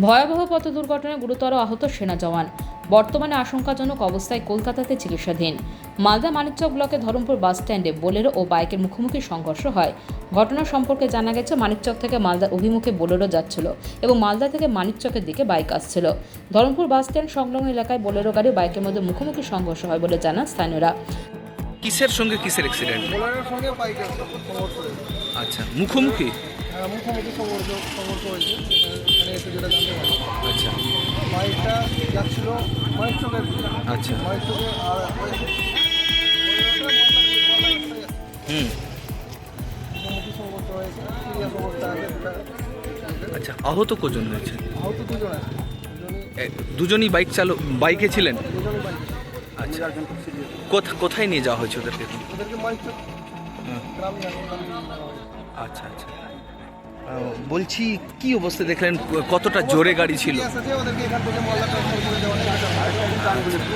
ভয়াবহ পথ দুর্ঘটনায় গুরুতর আহত সেনা জওয়ান। বর্তমানে আশঙ্কাজনক অবস্থায় কলকাতাতে চিকিৎসাধীন। মালদা মানিকচক ব্লকে ধরমপুর বাস স্ট্যান্ডে বোলেরো ও বাইকের মুখোমুখি সংঘর্ষ হয়। ঘটনা সম্পর্কে জানা গেছে মানিকচক থেকে মালদার অভিমুখে বোলেরো যাচ্ছিল এবং মালদা থেকে মানিকচকের দিকে বাইক আসছিল। ধরমপুর বাস স্ট্যান্ড সংলগ্ন এলাকায় বোলেরো গাড়ি বাইকের মধ্যে মুখোমুখি সংঘর্ষ হয় বলে জানান স্থানীয়রা। কিসের সঙ্গে কিসের অ্যাক্সিডেন্ট বোলারের সঙ্গে বাইকের সংঘর্ষ হয়েছে আচ্ছা মুখোমুখি? মুখোমুখি সংঘর্ষ সংঘর্ষ হয়েছে এখানে এসে যেটা জানতে পারি। আচ্ছা। বাইকটা যাচ্ছিল চোখের দিকে আচ্ছা। চোখে আর হুম। মুখোমুখি সংঘর্ষ হয়েছে সিরিয়াস অবস্থা আছে আচ্ছা আহত কজন হয়েছে? আহত দুজন আছে। দুজনই বাইক চালক বাইকে ছিলেন? আচ্ছা। কোথায় নিয়ে যাওয়া হয়েছে ওদেরকে। আচ্ছা আচ্ছা। বলছি, কি অবস্থা দেখলেন? কতটা জোরে গাড়ি ছিল?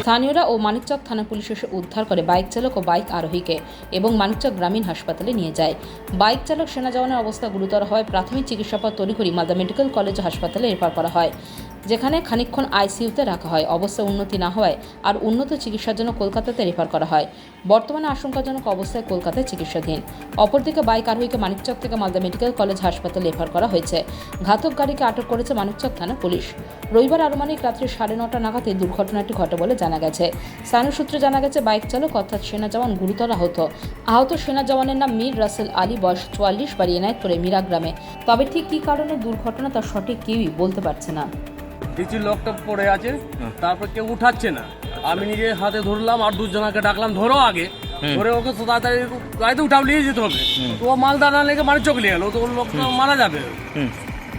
স্থানীয়রা ও মানিকচক থানা পুলিশ এসে উদ্ধার করে বাইক চালক ও বাইক আরোহীকে এবং মানিকচক গ্রামীণ হাসপাতালে নিয়ে যায়। বাইক চালক, সেনা জওয়ানের অবস্থা গুরুতর হয় প্রাথমিক চিকিৎসা পর তড়িঘড়ি মালদা মেডিকেল কলেজ হাসপাতালে রেফার করা হয়। যেখানে খানিকক্ষণ আইসিইউতে রাখা হয়। অবস্থা উন্নতি না হওয়ায় আর উন্নত চিকিৎসার জন্য কলকাতাতে রেফার করা হয়। বর্তমানে আশঙ্কাজনক অবস্থায় কলকাতায় চিকিৎসাধীন। অপরদিকে বাইক আরোহীকে মানিকচক থেকে মালদা মেডিকেল কলেজ হাসপাতালে রেফার করা হয়েছে। ঘাতক গাড়িকে আটক করেছে মানিকচক থানা পুলিশ। রবিবার আনুমানিক রাত্রি সাড়ে নটা নাগাদ এই দুর্ঘটনাটি ঘটে বলে জানা গেছে। স্থানীয় সূত্রে জানা গেছে, বাইক চালক অর্থাৎ সেনা জওয়ান গুরুতর আহত। আহত সেনা জওয়ানের নাম মীর রাসেল আলী, বয়স চুয়াল্লিশ, বাড়ি এনায়তপুরে, মিরা গ্রামে। তবে ঠিক কী কারণে দুর্ঘটনা তার সঠিক কেউই বলতে পারছে না। দেখছি লোকটা পড়ে আছে তারপর কেউ উঠাচ্ছে না। আমি নিজে হাতে ধরলাম আর দুজনাকে ডাকলাম ধরো আগে। ধরে ওকে তাড়াতাড়ি গাড়িতে উঠাও নিয়ে যেতে হবে। তো ও মালদা না লেগে মানে চোখ নিয়ে গেলো তো ওর লোকটা মারা যাবে।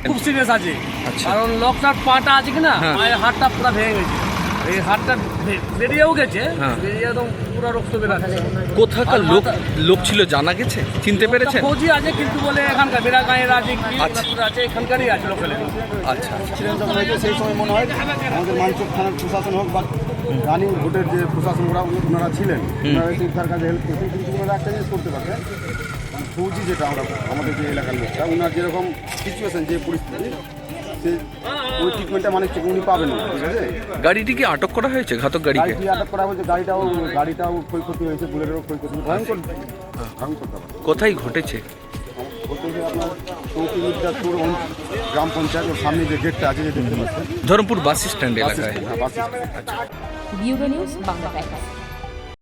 খুব সিরিয়াস আছে। আচ্ছা। কারণ লোকটার পাটা আছে কিনা হ্যাঁ। পায়ের হাতটা পুরো ভেঙে গেছে। এই হাতটা বেরিয়েও গেছে। হ্যাঁ। বেরিয়ে একদম পুরো রক্ত বেরাচ্ছে কোথাকার লোক লোক ছিল জানা গেছে? চিনতে পেরেছেন? ফৌজি আছে কিন্তু বলে এখানকার বেড়া গাঁয়ের আছে কি আচ্ছা। আছে এখানকারই আছে লোকের আচ্ছা হয়েছে সেই সময় মনে হয় আমাদের মানিকচক থানার প্রশাসন হোক বা রানিং ভোটের যে প্রশাসন ওরা ওনারা ছিলেন ওনারা তার কাছে হেল্প করতেন কিন্তু ওনারা একটা জিনিস করতে পারতেন মানে ফৌজি যেটা আমরা আমাদের যে এলাকার লোকটা ওনার যেরকম সিচুয়েশন যে পরিস্থিতি সে ওই ট্রিটমেন্টটা মানিকচক উনি পাবেন না ঠিক আছে গাড়িটিকে আটক করা হয়েছে? ঘাতক গাড়িকে? গাড়িটি আটক করা হয়েছে গাড়িটাও গাড়িটাও ক্ষয়ক্ষতি হয়েছে বুলেটেরও ক্ষয়ক্ষতি ভয়ঙ্কর। ভয়ঙ্কর কোথায় ঘটেছে? গ্রাম পঞ্চায়েতের সামনে যে গেটটা আছে যে দেখতে পাচ্ছেন। ধরমপুর বাস স্ট্যান্ড এলাকায়। হ্যাঁ, bus stand. News Bangla times